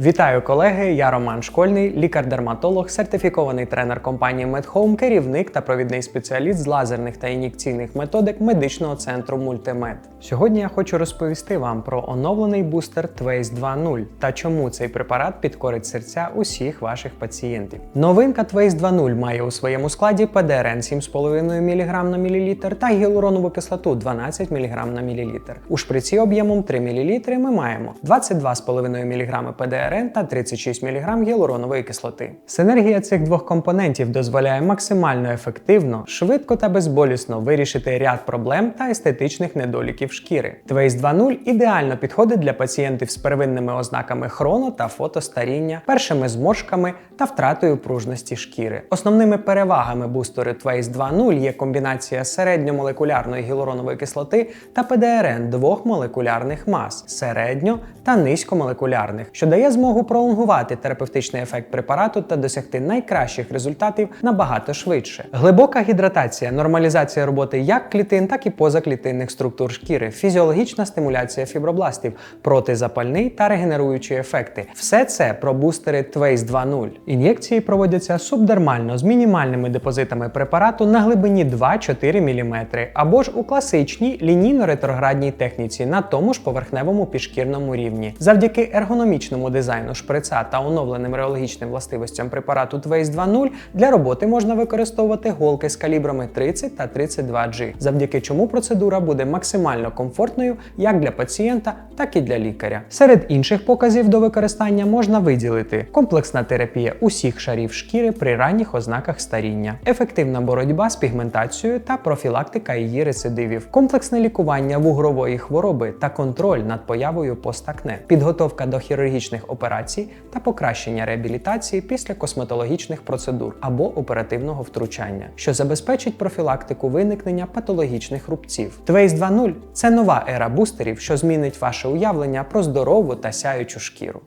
Вітаю колеги! Я Роман Школьний, лікар-дерматолог, сертифікований тренер компанії MedHome, керівник та провідний спеціаліст з лазерних та ін'єкційних методик медичного центру Мультимед. Сьогодні я хочу розповісти вам про оновлений бустер Twace 2.0 та чому цей препарат підкорить серця усіх ваших пацієнтів. Новинка Twace 2.0 має у своєму складі ПДРН 7,5 мг на мл та гіалуронову кислоту 12 мг на мл. У шприці об'ємом 3 мл ми маємо 22,5 мг ПДРН та 36 мг гіалуронової кислоти. Синергія цих двох компонентів дозволяє максимально ефективно, швидко та безболісно вирішити ряд проблем та естетичних недоліків шкіри. Twace 2.0 ідеально підходить для пацієнтів з первинними ознаками хроно та фотостаріння, першими зморшками та втратою пружності шкіри. Основними перевагами бустеру Twace 2.0 є комбінація середньомолекулярної гіалуронової кислоти та ПДРН двох молекулярних мас середньо та низькомолекулярних, що дає змогу пролонгувати терапевтичний ефект препарату та досягти найкращих результатів набагато швидше. Глибока гідратація, нормалізація роботи як клітин, так і позаклітинних структур шкіри, фізіологічна стимуляція фібробластів, протизапальний та регенеруючі ефекти. Все це про бустери Twace 2.0. Ін'єкції проводяться субдермально з мінімальними депозитами препарату на глибині 2-4 мм, або ж у класичній лінійно-ретроградній техніці на тому ж поверхневому підшкірному рівні. Завдяки ергономічному дизайну шприца та оновленим реологічним властивостям препарату Twace 2.0 для роботи можна використовувати голки з калібрами 30 та 32G, завдяки чому процедура буде максимально комфортною як для пацієнта, так і для лікаря. Серед інших показів до використання можна виділити комплексна терапія усіх шарів шкіри при ранніх ознаках старіння, ефективна боротьба з пігментацією та профілактика її рецидивів, комплексне лікування вугрової хвороби та контроль над появою постакне, підготовка до хірургічних операцій та покращення реабілітації після косметологічних процедур або оперативного втручання, що забезпечить профілактику виникнення патологічних рубців. Twace 2.0 – це нова ера бустерів, що змінить ваше уявлення про здорову та сяючу шкіру.